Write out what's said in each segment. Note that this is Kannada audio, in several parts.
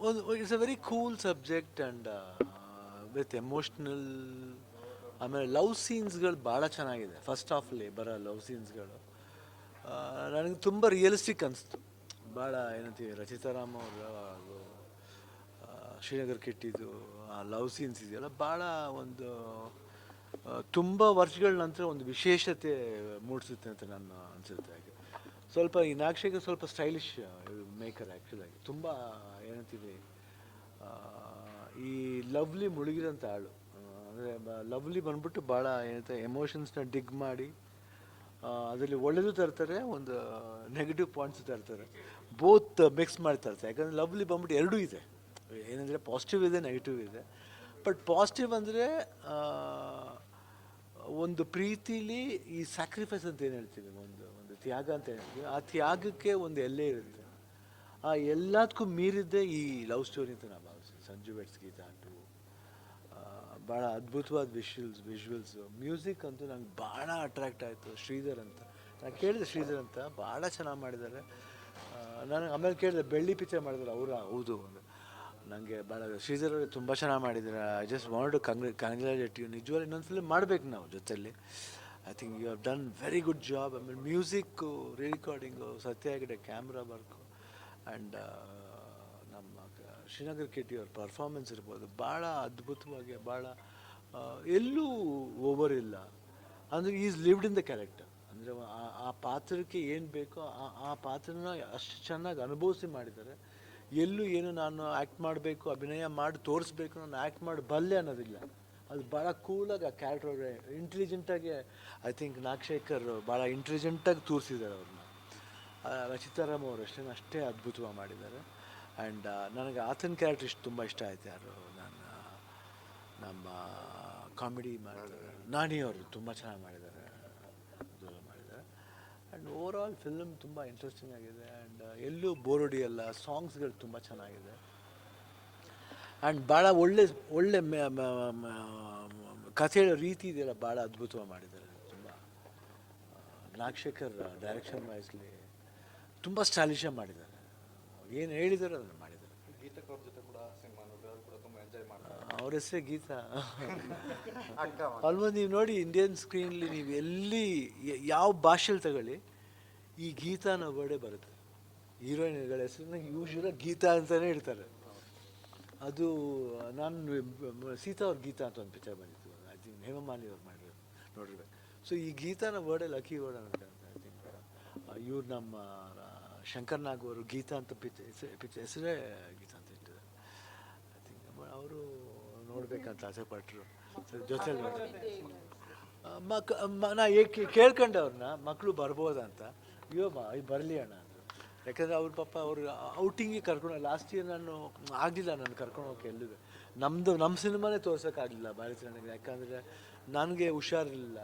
ಒಂದು it's a very cool subject and with emotional ಆಮೇಲೆ ಲವ್ ಸೀನ್ಸ್ಗಳು ಭಾಳ ಚೆನ್ನಾಗಿದೆ. ಫಸ್ಟ್ ಹಾಫಲ್ಲಿ ಬರೋ ಲವ್ ಸೀನ್ಸ್ಗಳು ನನಗೆ ತುಂಬ ರಿಯಲಿಸ್ಟಿಕ್ ಅನಿಸ್ತು. ಭಾಳ ಏನಂತೀವಿ ರಚಿತಾರಾಮ್ ಅವರು ಆ, ಶ್ರೀನಗರ್ ಕೆಟ್ಟಿದ್ದು ಆ ಲವ್ ಸೀನ್ಸ್ ಇದೆಯಲ್ಲ ಭಾಳ ಒಂದು ತುಂಬ ವರ್ಷಗಳ ನಂತರ ಒಂದು ವಿಶೇಷತೆ ಮೂಡಿಸುತ್ತೆ ಅಂತ ನಾನು ಅನಿಸುತ್ತೆ ಹಾಗೆ. ಸ್ವಲ್ಪ ಈ ನಾಕ್ಷಿಗೆ ಸ್ವಲ್ಪ ಸ್ಟೈಲಿಶ್ ಮೇಕರ್ ಆ್ಯಕ್ಚುಲಾಗಿ ತುಂಬ ಏನಂತೀವಿ ಈ ಲವ್ಲಿ ಮುಳುಗಿರೋಂಥ ಆಳು. ಅಂದರೆ ಲವ್ಲಿ ಬಂದ್ಬಿಟ್ಟು ಭಾಳ ಏನಂತ ಎಮೋಷನ್ಸ್ನ ಡಿಗ್ ಮಾಡಿ ಅದರಲ್ಲಿ ಒಳ್ಳೆಯದು ತರ್ತಾರೆ, ಒಂದು ನೆಗೆಟಿವ್ ಪಾಯಿಂಟ್ಸ್ ತರ್ತಾರೆ. ಬೋತ್ ಮಿಕ್ಸ್ ಮಾಡಿ ತರ್ತಾರೆ. ಯಾಕಂದರೆ ಲವ್ಲಿ ಬಂದ್ಬಿಟ್ಟು ಎರಡೂ ಇದೆ. ಏನಂದರೆ ಪಾಸಿಟಿವ್ ಇದೆ ನೆಗೆಟಿವ್ ಇದೆ. ಬಟ್ ಪಾಸಿಟಿವ್ ಅಂದರೆ ಒಂದು ಪ್ರೀತಿಲಿ ಈ ಸ್ಯಾಕ್ರಿಫೈಸ್ ಅಂತ ಏನು ಹೇಳ್ತೀವಿ, ಒಂದು ತ್ಯಾಗ ಅಂತ ಹೇಳ್ತೀವಿ. ಆ ತ್ಯಾಗಕ್ಕೆ ಒಂದು ಎಲ್ಲೇ ಇರುತ್ತೆ. ಆ ಎಲ್ಲದಕ್ಕೂ ಮೀರಿದ್ದೇ ಈ ಲವ್ ಸ್ಟೋರಿ ಅಂತ ನಾನು ಭಾವಿಸ್ತೀನಿ ಸಂಜು ವೆಟ್ಸ್ ಗೀತಾ ಟು ಭಾಳ ಅದ್ಭುತವಾದ ವಿಶ್ವಲ್ಸ್ ವಿಶ್ವಲ್ಸ್ ಮ್ಯೂಸಿಕ್ ಅಂತೂ ನಂಗೆ ಭಾಳ ಅಟ್ರಾಕ್ಟ್ ಆಯಿತು. ಶ್ರೀಧರ್ ಅಂತ. ನಾನು ಕೇಳಿದೆ ಶ್ರೀಧರ್ ಅಂತ. ಭಾಳ ಚೆನ್ನಾಗಿ ಮಾಡಿದ್ದಾರೆ. ನಾನು ಆಮೇಲೆ ಕೇಳಿದೆ, ಬೆಳ್ಳಿ ಪಿಚ್ಚರ್ ಮಾಡಿದ್ರು ಅವರು. ಹೌದು. ನನಗೆ ಭಾಳ ಶ್ರೀಧರ್ ಅವರು ತುಂಬ ಚೆನ್ನಾಗಿ ಮಾಡಿದ್ದಾರೆ. I just want to congratulate you ನಿಜವಾಗಿ ಇನ್ನೊಂದು ಸಲ ಮಾಡಬೇಕು ನಾವು ಜೊತೆಲಿ. I think you have done very good job ಆಮೇಲೆ music recording Satya Hegde camera work and ನಮ್ಮ ಶ್ರೀನಗರ್ ಕಿಟ್ಟಿ ಅವ್ರ ಪರ್ಫಾರ್ಮೆನ್ಸ್ ಇರ್ಬೋದು. ಭಾಳ ಅದ್ಭುತವಾಗಿ, ಭಾಳ ಎಲ್ಲೂ ಓವರ್ ಇಲ್ಲ. ಅಂದರೆ is lived in the character ಅಂದರೆ ಆ ಪಾತ್ರಕ್ಕೆ ಏನು ಬೇಕೋ, ಆ ಆ ಪಾತ್ರನ ಅಷ್ಟು ಚೆನ್ನಾಗಿ ಅನುಭವಿಸಿ ಮಾಡಿದ್ದಾರೆ. ಎಲ್ಲೂ ಏನು ನಾನು ಆ್ಯಕ್ಟ್ ಮಾಡಬೇಕು, ಅಭಿನಯ ಮಾಡಿ ತೋರಿಸ್ಬೇಕು ನಾನು ಆ್ಯಕ್ಟ್ ಮಾಡಿ ಬಲ್ಲೆ ಅನ್ನೋದಿಲ್ಲ. ಅದು ಭಾಳ ಕೂಲಾಗಿ ಆ ಕ್ಯಾರೆಕ್ಟರ್ ಇಂಟೆಲಿಜೆಂಟಾಗಿ ಐ ಥಿಂಕ್ ನಾಗಶೇಖರ್ ಭಾಳ ಇಂಟೆಲಿಜೆಂಟಾಗಿ ತೋರಿಸಿದ್ದಾರೆ ಅವ್ರನ್ನ. ರಚಿತಾರಾಮ್ ಅವರು ಅಷ್ಟೇ ಅಷ್ಟೇ ಅದ್ಭುತವಾಗಿ ಮಾಡಿದ್ದಾರೆ. ಆ್ಯಂಡ್ ನನಗೆ ಆತನ ಕ್ಯಾರೆಕ್ಟರ್ ಇಷ್ಟು ತುಂಬ ಇಷ್ಟ ಆಯ್ತು ಯಾರು ನಾನು ನಮ್ಮ ಕಾಮಿಡಿ ಮಾಡಿದ್ದಾರೆ ನಾನಿ ಅವರು ತುಂಬ ಚೆನ್ನಾಗಿ ಮಾಡಿದ್ದಾರೆ ಮಾಡಿದ್ದಾರೆ. ಆ್ಯಂಡ್ ಓವರ್ ಆಲ್ ಫಿಲ್ಮ್ ತುಂಬ ಇಂಟ್ರೆಸ್ಟಿಂಗ್ ಆಗಿದೆ. ಆ್ಯಂಡ್ ಎಲ್ಲೂ ಬೋರ್ ಹೊಡಿಯಲ್ಲ ಸಾಂಗ್ಸ್ಗಳು ತುಂಬ ಚೆನ್ನಾಗಿದೆ. ಆ್ಯಂಡ್ ಭಾಳ ಒಳ್ಳೆ ಒಳ್ಳೆ ಕಥೆ ಹೇಳೋ ರೀತಿ ಇದೆಯಲ್ಲ ಭಾಳ ಅದ್ಭುತವಾಗಿ ಮಾಡಿದ್ದಾರೆ. ತುಂಬ ನಾಗಶೇಖರ್ ಡೈರೆಕ್ಷನ್ ವೈಸ್ಲಿ ತುಂಬ ಸ್ಟೈಲಿಶಾಗಿ ಮಾಡಿದ್ದಾರೆ. ಏನು ಹೇಳಿದಾರೆ ಅದನ್ನು ಮಾಡಿದ್ದಾರೆ. ಅವ್ರ ಹೆಸರೇ ಗೀತಾ. ಆಲ್ಮೋಸ್ಟ್ ನೀವು ನೋಡಿ ಇಂಡಿಯನ್ ಸ್ಕ್ರೀನ್ಲಿ ನೀವು ಎಲ್ಲಿ ಯಾವ ಭಾಷೆಲಿ ತಗೊಳ್ಳಿ ಈ ಗೀತಾ ಅನ್ನೋ ವರ್ಡೇ ಬರುತ್ತೆ. ಹೀರೋಯಿನ್ಗಳ ಹೆಸರನ್ನ ಯೂಶ್ವಲಾಗಿ ಗೀತಾ ಅಂತಲೇ ಹೇಳ್ತಾರೆ ಅದು, ನಾನು, ಸೀತಾ ಅವ್ರ ಗೀತಾ ಅಂತ ಒಂದು ಪಿಕ್ಚರ್ ಬಂದಿತ್ತು. ಐ ಥಿಂಕ್ ಹೇಮಮಾಲಿ ಅವ್ರು ಮಾಡಿರೋದು ನೋಡಿರ್ಬೇಕು. ಸೊ ಈ ಗೀತಾನ ವರ್ಡೇ ಲಕ್ಕಿ ವರ್ಡ್ ಅಂತ ಐ ಥಿಂಕ್ ಇವ್ರು ನಮ್ಮ ಶಂಕರ್ ನಾಗ್ ಅವರು ಗೀತಾ ಅಂತ ಪಿಕ್ಚರ್ ಪಿಚ್, ಹೆಸರೇ ಗೀತಾ ಅಂತ ಇಟ್ಟಿದ್ದಾರೆ. ಐ ತಿಂಕ್ ಅವರು ನೋಡಬೇಕಂತ ಆಸೆ ಪಟ್ಟರು ಜೊತೆಲಿ ಮಕ್ ನಾ ಏಕೆ ಕೇಳ್ಕೊಂಡೆ ಅವ್ರನ್ನ ಮಕ್ಕಳು ಬರ್ಬೋದಂತ ಅಯ್ಯೋ ಬರಲಿ ಅಣ್ಣ. ಯಾಕಂದರೆ ಅವ್ರ ಪಾಪ ಅವ್ರ ಔಟಿಂಗಿಗೆ ಕರ್ಕೊಂಡು ಲಾಸ್ಟ್ ಇಯರ್ ನಾನು ಆಗಲಿಲ್ಲ ನಾನು ಕರ್ಕೊಂಡು ಹೋಗಿ ಎಲ್ಲಿದೆ ನಮ್ಮದು ನಮ್ಮ ಸಿನಿಮಾನೇ ತೋರ್ಸೋಕ್ಕಾಗಲಿಲ್ಲ ಭಾರತ ನನಗೆ ಯಾಕಂದರೆ ನನಗೆ ಹುಷಾರಿಲ್ಲ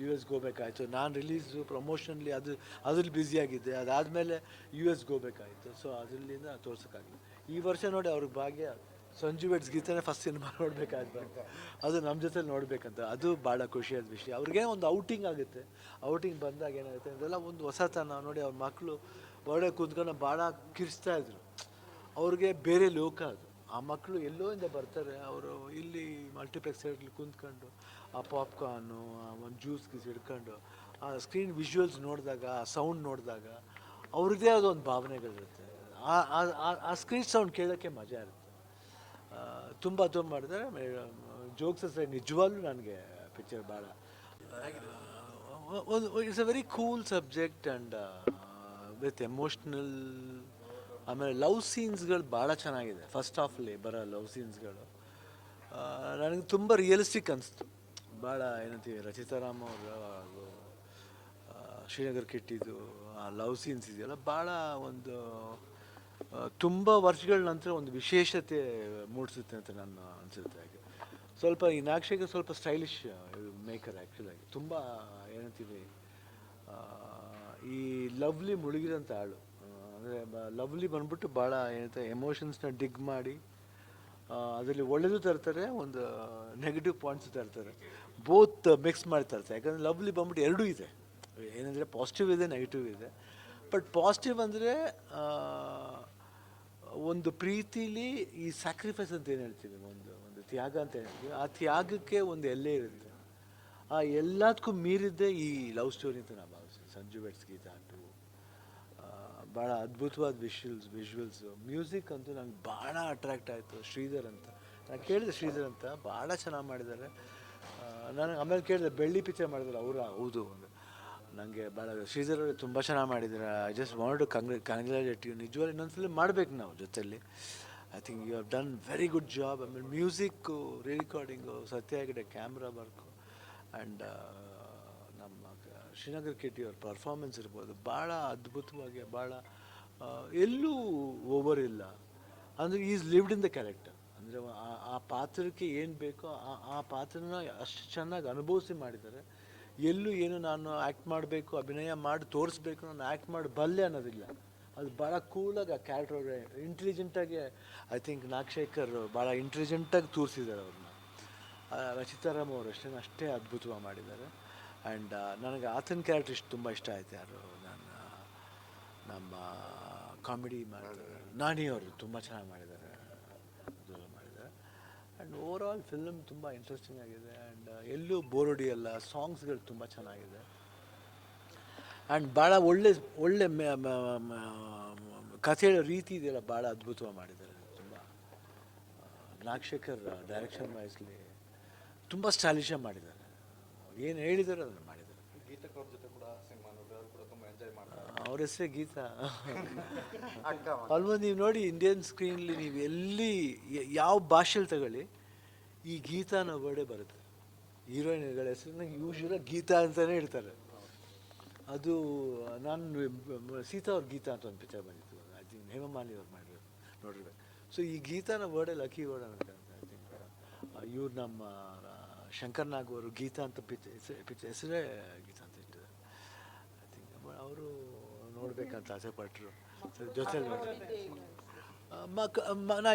ಯು ಎಸ್ಗೆ ಹೋಗ್ಬೇಕಾಯ್ತು ನಾನು ರಿಲೀಸು ಪ್ರಮೋಷನ್ಲಿ ಅದು, ಅದ್ರಲ್ಲಿ ಬ್ಯುಸಿಯಾಗಿದ್ದೆ ಅದಾದಮೇಲೆ ಯು ಎಸ್ಗೆ ಹೋಗ್ಬೇಕಾಯ್ತು ಸೊ ಅದರಲ್ಲಿಂದ ತೋರ್ಸೋಕ್ಕಾಗಲಿಲ್ಲ ಈ ವರ್ಷ ನೋಡಿ ಅವ್ರಿಗೆ ಭಾಗ್ಯ. ಸಂಜು ವೆಡ್ಸ್ ಗೀತನೇ ಫಸ್ಟ್ ಸಿನಿಮಾ ನೋಡ್ಬೇಕಾಯ್ತು. ಅದು ನಮ್ಮ ಜೊತೆ ನೋಡಬೇಕಂತ. ಅದು ಭಾಳ ಖುಷಿಯಾದ ವಿಷಯ. ಅವ್ರಿಗೆ ಒಂದು ಔಟಿಂಗ್ ಆಗುತ್ತೆ. ಔಟಿಂಗ್ ಬಂದಾಗ ಏನಾಗುತ್ತೆ ಅದೆಲ್ಲ ಒಂದು ಹೊಸತನ ನೋಡಿ ಅವ್ರ ಮಕ್ಕಳು ಒಳ್ಳೆ ಕೂತ್ಕೊಂಡು ಭಾಳ ಕಿರಿಸ್ತಾ ಇದ್ರು. ಅವ್ರಿಗೆ ಬೇರೆ ಲೋಕ ಅದು. ಆ ಮಕ್ಕಳು ಎಲ್ಲೋ ಇಂದ ಬರ್ತಾರೆ. ಅವರು ಇಲ್ಲಿ ಮಲ್ಟಿಪ್ಲೆಕ್ಸ್ ಥಿಯೇಟ್ರಲ್ಲಿ ಕುಂತ್ಕೊಂಡು ಆ ಪಾಪ್ಕಾರ್ನು ಒಂದು ಜ್ಯೂಸ್ ಗೀಸ್ ಹಿಡ್ಕೊಂಡು, ಆ ಸ್ಕ್ರೀನ್ ವಿಜುವಲ್ಸ್ ನೋಡಿದಾಗ, ಆ ಸೌಂಡ್ ನೋಡಿದಾಗ ಅವ್ರದ್ದೇ ಆದ ಒಂದು ಭಾವನೆಗಳಿರುತ್ತೆ. ಆ- ಆ ಸ್ಕ್ರೀನ್ ಸೌಂಡ್ ಕೇಳೋಕ್ಕೆ ಮಜಾ ಇರುತ್ತೆ. ತುಂಬ ತುಂಬ ಜೋಕ್ಸ್ ಜೋಕ್ಸಸ್ ನಿಜವಾಗ್ಲೂ ನನಗೆ ಪಿಕ್ಚರ್ ಭಾಳ it's a very cool subject and with emotional ಆಮೇಲೆ ಲವ್ ಸೀನ್ಸ್ಗಳು ಭಾಳ ಚೆನ್ನಾಗಿದೆ. ಫಸ್ಟ್ ಹಾಫಲ್ಲಿ ಬರೋ ಲವ್ ಸೀನ್ಸ್ಗಳು ನನಗೆ ತುಂಬ ರಿಯಲಿಸ್ಟಿಕ್ ಅನಿಸ್ತು. ಭಾಳ ಏನಂತೀವಿ ರಚಿತಾರಾಮ್ ಅವರು ಹಾಗೂ ಶ್ರೀನಗರ್ ಕಿಟ್ಟಿದ್ದು ಆ ಲವ್ ಸೀನ್ಸ್ ಇದೆಯಲ್ಲ ಭಾಳ ಒಂದು ತುಂಬ ವರ್ಷಗಳ ನಂತರ ಒಂದು ವಿಶೇಷತೆ ಮೂಡಿಸುತ್ತೆ ಅಂತ ನಾನು ಅನಿಸುತ್ತೆ ಹಾಗೆ. ಸ್ವಲ್ಪ ಈ ನಾಕ್ಷಿಗೆ ಸ್ವಲ್ಪ ಸ್ಟೈಲಿಶ್ ಮೇಕರ್ ಆ್ಯಕ್ಚುಲಾಗಿ ತುಂಬ ಏನಂತೀವಿ ಈ ಲವ್ಲಿ ಮುಳುಗಿರೋಂಥ ಆಳು. ಅಂದರೆ ಲವ್ಲಿ ಬಂದ್ಬಿಟ್ಟು ಭಾಳ ಏನಂತ ಎಮೋಷನ್ಸ್ನ ಡಿಗ್ ಮಾಡಿ ಅದರಲ್ಲಿ ಒಳ್ಳೆಯದು ತರ್ತಾರೆ, ಒಂದು ನೆಗೆಟಿವ್ ಪಾಯಿಂಟ್ಸ್ ತರ್ತಾರೆ. ಬೋತ್ ಮಿಕ್ಸ್ ಮಾಡಿ ತರ್ತಾರೆ. ಯಾಕಂದರೆ ಲವ್ಲಿ ಬಂದ್ಬಿಟ್ಟು ಎರಡೂ ಇದೆ. ಏನಂದರೆ ಪಾಸಿಟಿವ್ ಇದೆ ನೆಗೆಟಿವ್ ಇದೆ. ಬಟ್ ಪಾಸಿಟಿವ್ ಅಂದರೆ ಒಂದು ಪ್ರೀತಿಲಿ ಈ ಸ್ಯಾಕ್ರಿಫೈಸ್ ಅಂತ ಏನು ಹೇಳ್ತೀವಿ ಒಂದು ಒಂದು ತ್ಯಾಗ ಅಂತ ಹೇಳ್ತೀವಿ? ಆ ತ್ಯಾಗಕ್ಕೆ ಒಂದು ಎಲ್ಲೇ ಇರುತ್ತೆ. ಆ ಎಲ್ಲದಕ್ಕೂ ಮೀರಿದ್ದೆ ಈ ಲವ್ ಸ್ಟೋರಿ ಅಂತ ನಾನು ಭಾವಿಸ್ತೀನಿ ಸಂಜು ಬೆಟ್ಸ್ ಗೀತಾ ಟು ಭಾಳ ಅದ್ಭುತವಾದ ವಿಷುವಲ್ಸ್ ವಿಷುವಲ್ಸು ಮ್ಯೂಸಿಕ್ ಅಂತೂ ನಂಗೆ ಭಾಳ ಅಟ್ರಾಕ್ಟ್ ಆಯಿತು. ಶ್ರೀಧರ್ ಅಂತ. ನಾನು ಕೇಳಿದೆ ಶ್ರೀಧರ್ ಅಂತ. ಭಾಳ ಚೆನ್ನಾಗಿ ಮಾಡಿದ್ದಾರೆ. ನಾನು ಆಮೇಲೆ ಕೇಳಿದೆ, ಬೆಳ್ಳಿ ಪಿಚ್ಚರ್ ಮಾಡಿದ್ರು ಅವರ ಹೌದು ನನಗೆ ಭಾಳ ಶ್ರೀಧರ್ ಅವರು ತುಂಬ ಚೆನ್ನಾಗಿ ಮಾಡಿದ್ದಾರೆ ಐ ಜಸ್ಟ್ ವಾಂಟ್ ಟು ಕಂಗ್ರ ಕಂಗ್ರ್ಯಾಚುಲೇಟ್ ಯು ನಿಜವಾಗಿ ಇನ್ನೊಂದು ಫಿಲ್ಮ್ ಮಾಡಬೇಕು ನಾವು ಜೊತೆಲಿ I think you have done very good job ಆಮೇಲೆ ಮ್ಯೂಸಿಕ್ಕು ರಿಕಾರ್ಡಿಂಗು ಸತ್ಯ ಆಗಿದೆ ಕ್ಯಾಮ್ರಾ ವರ್ಕು ಆ್ಯಂಡ್ ನಮ್ಮ ಶ್ರೀನಗರ್ ಕೆಟ್ಟಿ ಅವ್ರ ಪರ್ಫಾರ್ಮೆನ್ಸ್ ಇರ್ಬೋದು. ಭಾಳ ಅದ್ಭುತವಾಗಿ ಭಾಳ ಆ, ಎಲ್ಲೂ ಓವರ್ ಇಲ್ಲ. ಅಂದರೆ is lived in the character ಅಂದರೆ ಆ ಪಾತ್ರಕ್ಕೆ ಏನು ಬೇಕೋ ಆ ಆ ಪಾತ್ರನ ಅಷ್ಟು ಚೆನ್ನಾಗಿ ಅನುಭವಿಸಿ ಮಾಡಿದ್ದಾರೆ. ಎಲ್ಲೂ ಏನು ನಾನು ಆ್ಯಕ್ಟ್ ಮಾಡಬೇಕು, ಅಭಿನಯ ಮಾಡಿ ತೋರಿಸ್ಬೇಕು, ನಾನು ಆ್ಯಕ್ಟ್ ಮಾಡಿ ಬಲ್ಲೆ ಅನ್ನೋದಿಲ್ಲ. ಅದು ಭಾಳ ಕೂಲಾಗಿ ಆ ಕ್ಯಾರೆಕ್ಟರ್ ಇಂಟೆಲಿಜೆಂಟಾಗಿ ಐ ಥಿಂಕ್ ನಾಗಶೇಖರ್ ಭಾಳ ಇಂಟೆಲಿಜೆಂಟಾಗಿ ತೋರಿಸಿದ್ದಾರೆ ಅವ್ರನ್ನ. ರಚಿತಾರಾಮ್ ಅವರು ಅಷ್ಟೇ ಅಷ್ಟೇ ಅದ್ಭುತವಾಗಿ ಮಾಡಿದ್ದಾರೆ. ಆ್ಯಂಡ್ ನನಗೆ ಆತನ ಕ್ಯಾರೆಕ್ಟರ್ ಇಷ್ಟು ತುಂಬ ಇಷ್ಟ ಆಯಿತು ಯಾರು, ನನ್ನ, ನಮ್ಮ ಕಾಮಿಡಿ ಮಾಡಿದ್ದಾರೆ ನಾನಿ ಅವರು ತುಂಬ ಚೆನ್ನಾಗಿ ಮಾಡಿದ್ದಾರೆ. ಆ್ಯಂಡ್ ಓವರ್ ಆಲ್ ಫಿಲ್ಮ್ ತುಂಬ ಇಂಟ್ರೆಸ್ಟಿಂಗ್ ಆಗಿದೆ. ಆ್ಯಂಡ್ ಎಲ್ಲೂ ಬೋರ್ ಹೊಡಿಯಲ್ಲ ಸಾಂಗ್ಸ್ಗಳು ತುಂಬ ಚೆನ್ನಾಗಿದೆ. ಆ್ಯಂಡ್ ಭಾಳ ಒಳ್ಳೆ ಒಳ್ಳೆ ಕಥೆ ಹೇಳೋ ರೀತಿ ಇದೆಯಲ್ಲ ಭಾಳ ಅದ್ಭುತವಾಗಿ ಮಾಡಿದ್ದಾರೆ. ತುಂಬ ನಾಗಶೇಖರ್ ಡೈರೆಕ್ಷನ್ ವೈಸ್ಲಿ ತುಂಬ ಸ್ಟೈಲಿಶಾಗಿ ಮಾಡಿದ್ದಾರೆ. ಏನು ಹೇಳಿದಾರೆ ಅದನ್ನು ಮಾಡಿದ್ದಾರೆ. ಅವ್ರ ಹೆಸರೇ ಗೀತಾ. ಆಲ್ಮೋಸ್ಟ್ ನೀವು ನೋಡಿ ಇಂಡಿಯನ್ ಸ್ಕ್ರೀನ್ಲಿ ನೀವು ಎಲ್ಲಿ ಯಾವ ಭಾಷೆಲಿ ತಗೊಳ್ಳಿ, ಈ ಗೀತಾ ಅನ್ನೋ ವರ್ಡೇ ಬರುತ್ತೆ. ಹೀರೋಯಿನ್ಗಳ ಹೆಸರನ್ನ ಯೂಶ್ವಲಾಗಿ ಗೀತಾ ಅಂತಲೇ ಇಡ್ತಾರೆ ಅದು, ನಾನು ಸೀತಾ ಅವ್ರ ಗೀತಾ ಅಂತ ಒಂದು ಪಿಕ್ಚರ್ ಬಂದಿತ್ತು. ಐ ತಿಂಕ್ ಹೇಮಮಾಲಿ ಅವ್ರು ಮಾಡಿರೋದು ನೋಡಿರ್ಬೇಕು. ಸೊ ಈ ಗೀತಾನ ವರ್ಡೇ ಲಕ್ಕಿ ವರ್ಡ್ ಅಂತ ಐ ತಿಂಕ್ ಇವ್ರು ನಮ್ಮ ಶಂಕರ್ ಅವರು ಗೀತಾ ಅಂತ ಪಿಚ್ ಪಿಕ್ಚರ್ ಹೆಸರೇ ಗೀತಾ ಅಂತ ಇಟ್ಟಿದ್ದಾರೆ. ಐ ತಿಂಕ್ ಅವರು ನೋಡಬೇಕಂತ ಆಸೆ ಪಟ್ಟರು ಮಕ್ ನಾ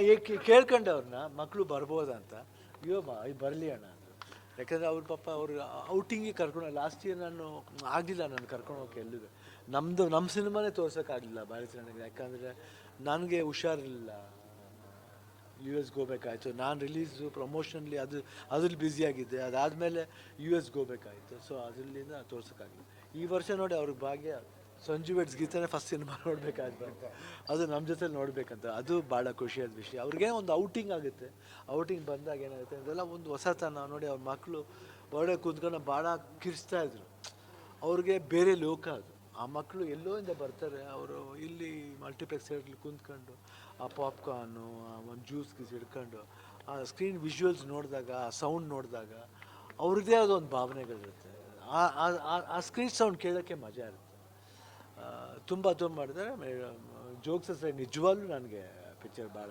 ಕೇಳ್ಕೊಂಡೆ ಅವ್ರನ್ನ ಮಕ್ಕಳು ಬರ್ಬೋದಂತ, ಅಯ್ಯೋ ಬರಲಿ ಅಣ್ಣ. ಯಾಕಂದರೆ ಅವ್ರ ಪಾಪ ಅವ್ರು ಔಟಿಂಗಿಗೆ ಕರ್ಕೊಂಡು ಲಾಸ್ಟ್ ಇಯರ್ ನಾನು ಆಗಲಿಲ್ಲ ನಾನು ಕರ್ಕೊಂಡು ಹೋಗಕ್ಕೆ ಎಲ್ಲಿದೆ ನಮ್ಮದು ನಮ್ಮ ಸಿನಿಮಾನೇ ತೋರ್ಸೋಕ್ಕಾಗಲಿಲ್ಲ ಭಾರತಿ ಯಾಕಂದರೆ ನನಗೆ ಹುಷಾರಿಲ್ಲ ಯು ಎಸ್ಗೆ ಹೋಗ್ಬೇಕಾಯ್ತು ನಾನು ರಿಲೀಸು ಪ್ರಮೋಷನ್ಲಿ ಅದು, ಅದ್ರಲ್ಲಿ ಬ್ಯುಸಿಯಾಗಿದ್ದೆ ಅದಾದಮೇಲೆ ಯು ಎಸ್ಗೆ ಹೋಗ್ಬೇಕಾಯ್ತು ಸೊ ಅದರಿಂದ ತೋರ್ಸೋಕ್ಕಾಗಲಿಲ್ಲ ಈ ವರ್ಷ ನೋಡಿ ಅವ್ರಿಗೆ ಭಾಗ್ಯ. ಸಂಜು ವೆಡ್ಸ್ ಗೀತಾನೆ ಫಸ್ಟ್ ಸಿನಿಮಾ ನೋಡ್ಬೇಕಾಯ್ತು ಬಂತು ಅದು ನಮ್ಮ ಜೊತೆ ನೋಡಬೇಕಂತ. ಅದು ಭಾಳ ಖುಷಿಯಾದ ವಿಷಯ. ಅವ್ರಿಗೆ ಒಂದು ಔಟಿಂಗ್ ಆಗುತ್ತೆ. ಔಟಿಂಗ್ ಬಂದಾಗ ಏನಾಗುತ್ತೆ ಅದೆಲ್ಲ ಒಂದು ಹೊಸತನ. ನೋಡಿ, ಅವ್ರ ಮಕ್ಕಳು ಹೊರಡೆ ಕೂತ್ಕೊಂಡು ಭಾಳ ಕಿರಿಸ್ತಾ ಇದ್ರು. ಅವ್ರಿಗೆ ಬೇರೆ ಲೋಕ ಅದು. ಆ ಮಕ್ಕಳು ಎಲ್ಲೋ ಇಂದ ಬರ್ತಾರೆ. ಅವರು ಇಲ್ಲಿ ಮಲ್ಟಿಪ್ಲೆಕ್ಸ್ ಥಿಯೇಟ್ರಲ್ಲಿ ಕುಂತ್ಕೊಂಡು, ಆ ಪಾಪ್ಕಾರ್ನು ಒಂದು ಜ್ಯೂಸ್ ಗೀಸ್ ಹಿಡ್ಕೊಂಡು, ಆ ಸ್ಕ್ರೀನ್ ವಿಜುವಲ್ಸ್ ನೋಡಿದಾಗ, ಆ ಸೌಂಡ್ ನೋಡಿದಾಗ ಅವ್ರದ್ದೇ ಆದ ಒಂದು ಭಾವನೆಗಳಿರುತ್ತೆ. ಆ- ಆ ಸ್ಕ್ರೀನ್ ಸೌಂಡ್ ಕೇಳೋಕ್ಕೆ ಮಜಾ ಇರುತ್ತೆ. ತುಂಬ ತುಂಬ ಮಾಡಿದ್ದಾರೆ. ಜೋಕ್ಸ್ ನಿಜವಾಗ್ಲೂ ನನಗೆ ಪಿಕ್ಚರ್ ಭಾಳ